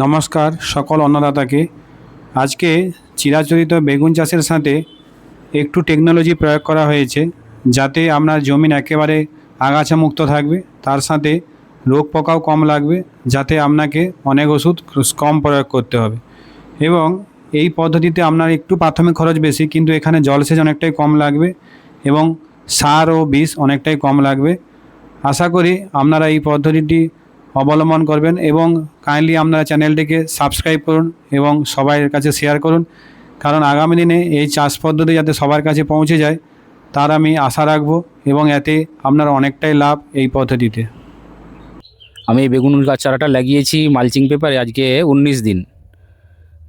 নমস্কার সকল অন্নদাতাকে। আজকে চিরাচরিত বেগুন চাষের সাথে একটু টেকনোলজি প্রয়োগ করা হয়েছে, যাতে আপনার জমিন একেবারে আগাছা মুক্ত থাকবে, তার সাথে রোগ পোকাও কম লাগবে, যাতে আপনাকে অনেক ওষুধ কম প্রয়োগ করতে হবে। এবং এই পদ্ধতিতে আপনার একটু প্রাথমিক খরচ বেশি, কিন্তু এখানে জলসেচ অনেকটাই কম লাগবে এবং সার ও বিষ অনেকটাই কম লাগবে। আশা করি আপনারা এই পদ্ধতিটি অবলম্বন করবেন এবং কাইন্ডলি আপনারা চ্যানেলটিকে সাবস্ক্রাইব করুন এবং সবাইয়ের কাছে শেয়ার করুন। কারণ আগামী দিনে এই চাষ পদ্ধতি যাতে সবার কাছে পৌঁছে যায়, তার আমি আশা রাখব এবং এতে আপনার অনেকটাই লাভ এই পদ্ধতিতে। আমি বেগুন গাছ চারাটা লাগিয়েছি মালচিং পেপারে আজকে উনিশ দিন।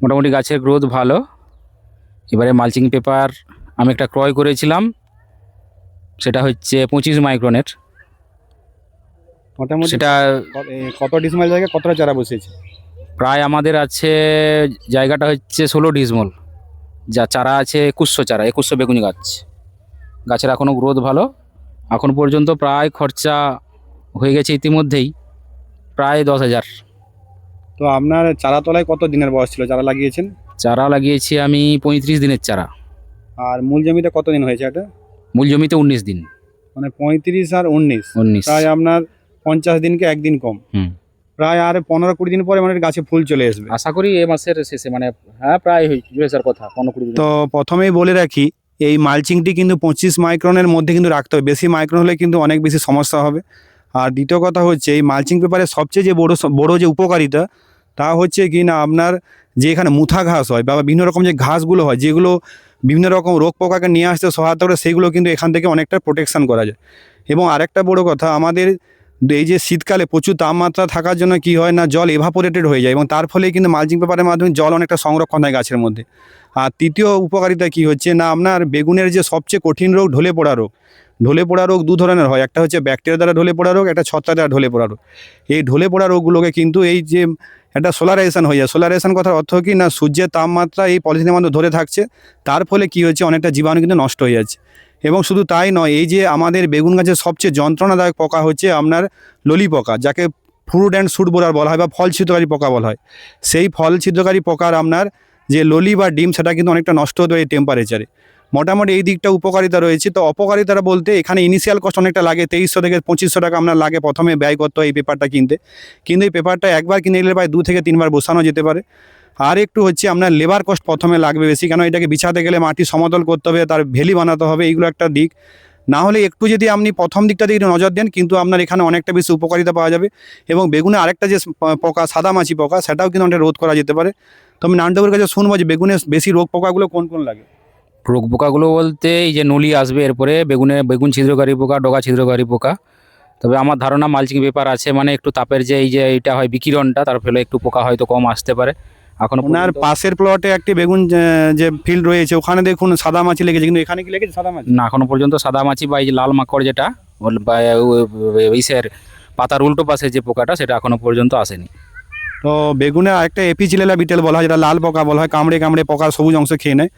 মোটামুটি গাছের গ্রোথ ভালো। এবারে মালচিং পেপার আমি একটা ক্রয় করেছিলাম। সেটা হচ্ছে পঁচিশ মাইক্রনের মোটামুটি সেটা কত ডিসমাইল জায়গায় কতটা চারা বসেছে প্রায় আমাদের আছে জায়গাটা হচ্ছে ষোলো ডিসমল। যা চারা আছে একুশশো চারা একুশশো বেগুন গাছ। গাছের এখনও গ্রোথ ভালো। এখন পর্যন্ত প্রায় খরচা হয়ে গেছে ইতিমধ্যেই প্রায় দশ হাজার। তো আপনার চারা তলায় কত দিনের বয়স ছিল? চারা লাগিয়েছেন? চারা লাগিয়েছি আমি পঁয়ত্রিশ দিনের চারা। আর মূল জমিতে কত দিন হয়েছে এটা? মূল জমিতে উনিশ দিন। মানে পঁয়ত্রিশ আর উনিশ। উনিশ। প্রায় আপনার পঞ্চাশ দিনকে একদিন কম। প্রায় আর পনেরো কুড়ি দিন পরে মানে গাছে ফুল চলে আসবে। আশা করি এ মাসের শেষে মানে হ্যাঁ প্রায় কথা পনেরো কুড়ি তো প্রথমেই বলে রাখি এই মালচিংটি কিন্তু পঁচিশ মাইক্রনের মধ্যে কিন্তু রাখতে হবে। বেশি মাইক্রন হলে কিন্তু অনেক বেশি সমস্যা হবে। আর দ্বিতীয় কথা হচ্ছে এই মালচিং পেপারে সবচেয়ে যে বড় বড় যে উপকারিতা তা হচ্ছে কি না আপনার যে এখানে মুথা ঘাস হয় বা বিভিন্ন রকম যে ঘাসগুলো হয় যেগুলো বিভিন্ন রকম রোগ পোকাকে নিয়ে আসতে সহায়তা করে সেগুলো কিন্তু এখান থেকে অনেকটা প্রোটেকশন করা যায়। এবং আরেকটা বড় কথা আমাদের এই যে শীতকালে প্রচুর তাপমাত্রা থাকার জন্য কি হয় না, জল এভাপোরেটেড হয়ে যায় এবং তার ফলে কিন্তু মালচিং পেপারের মাধ্যমে জল অনেকটা সংরক্ষণ হয় গাছের মধ্যে। আর তৃতীয় উপকারিতা কি হচ্ছে না, আপনার বেগুনের যে সবচেয়ে কঠিন রোগ ঢলে পড়া রোগ, ঢলে পড়া রোগ দু ধরনের হয়। একটা হচ্ছে ব্যাকটেরিয়া দ্বারা ঢলে পড়া রোগ, একটা ছত্রাক দ্বারা ঢলে পড়া রোগ। এই ঢলে পড়া রোগগুলোকে কিন্তু এই যে একটা সোলারাইজেশন হয়ে যায়। সোলারাইজেশন কথার অর্থ কি না, সূর্যের তাপমাত্রা এই পলিথিনের মধ্যে ধরে থাকছে, তার ফলে কি হচ্ছে, অনেকটা জীবাণু কিন্তু নষ্ট হয়ে যাচ্ছে। এবং শুধু তাই নয়, এই যে আমাদের বেগুন গাছের সবচেয়ে যন্ত্রণাদায়ক পোকা হচ্ছে আপনার ললি পোকা, যাকে ফ্রুট অ্যান্ড সুট বোরার বলা হয় বা ফল ছিদ্রকারী পোকা বলা হয়। সেই ফল ছিদ্রকারী পোকার আপনার যে ললি বা ডিম, সেটা কিন্তু অনেকটা নষ্ট হতে এই টেম্পারেচারে মোটামুটি এই দিকটা উপকারিতা রয়েছে। তো অপকারিতাটা বলতে এখানে ইনিশিয়াল কস্ট অনেকটা লাগে, তেইশশো থেকে পঁচিশশো টাকা আপনার লাগে প্রথমে ব্যয় করতে হয় এই পেপারটা কিনতে। কিন্তু এই পেপারটা একবার কিনে নিলে প্রায় দু থেকে তিনবার বসানো যেতে পারে। আর একটু হচ্ছে আপনার লেবার কস্ট প্রথমে লাগবে বেশি, কেন এটাকে বিছাতে গেলে মাটি সমতল করতে হবে, তার ভেলি বানাতে হবে, এইগুলো একটা দিক। না হলে একটু যদি আপনি প্রথম দিকটা দিকে নজর দেন, কিন্তু আপনার এখানে অনেকটা বেশি উপকারিতা পাওয়া যাবে। এবং বেগুনে আরেকটা যে পোকা সাদামাছি পোকা, সেটাও কিন্তু অনেকটা রোধ করা যেতে পারে। তো আমি নান্ডবের কাছে শুনব যে বেগুনে বেশি রোগ পোকাগুলো কোন কোন লাগে? রোগ পোকাগুলো বলতে এই যে নলি আসবে, এরপরে বেগুনে, বেগুন ছিদ্রকারী পোকা, ডগা ছিদ্রকারী পোকা। তবে আমার ধারণা মালচিং পেপার আছে মানে একটু তাপের যে এই যে এইটা হয় বিকিরণটা, তার ফলে একটু পোকা হয়তো কম আসতে পারে। এখন ওনার পাশের প্লটে একটি বেগুন যে- ফিল্ড রয়েছে ওখানে দেখুন সাদা মাছি লেগেছে কিন্তু এখানে কি লেগেছে সাদা মাছি? না এখনও পর্যন্ত সাদা মাছি বা এই যে লাল মাকড় যেটা ইসের পাতার উল্টো পাশে যে পোকাটা সেটা এখনও পর্যন্ত আসেনি। তো বেগুনে আরেকটা এপিচিলেলা বিটেল বলা হয়, যেটা লাল পোকা বলা হয়, কামড়ে কামড়ে পোকার সবুজ অংশ খেয়ে নেয়।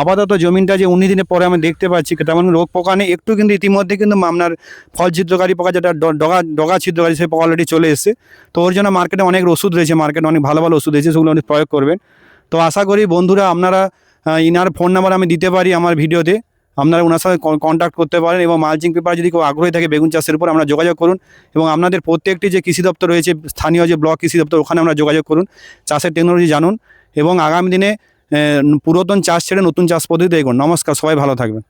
আপাতত জমিনটা যে উনিশ দিনের পরে আমি দেখতে পাচ্ছি তেমন রোগ পোকা নেই। একটু কিন্তু ইতিমধ্যে কিন্তু আপনার ফল ছিদ্রকারী পোকা, যেটা ডগা ডগা ছিদ্রকারী, সেই পোকা অলরেডি চলে এসেছে। তো ওর জন্য মার্কেটে অনেক ওষুধ রয়েছে মার্কেটে অনেক ভালো ভালো ওষুধ রয়েছে, সেগুলো আপনি প্রয়োগ করবেন। তো আশা করি বন্ধুরা, আপনারা ইনার ফোন নাম্বার আমি দিতে পারি আমার ভিডিওতে আপনারা ওনার সাথে কন্ট্যাক্ট করতে পারেন এবং মালচিং পেপার যদি কেউ আগ্রহী থাকে বেগুন চাষের উপর আমরা যোগাযোগ করুন এবং আপনাদের প্রত্যেকটি যে কৃষি দপ্তর রয়েছে, স্থানীয় যে ব্লক কৃষি দপ্তর, ওখানে আমরা যোগাযোগ করুন, চাষের টেকনোলজি জানুন এবং আগামী দিনে পুরাতন চাষ ছেড়ে নতুন চাষ পদ্ধতি দেখুন। নমস্কার, সবাই ভালো থাকবেন।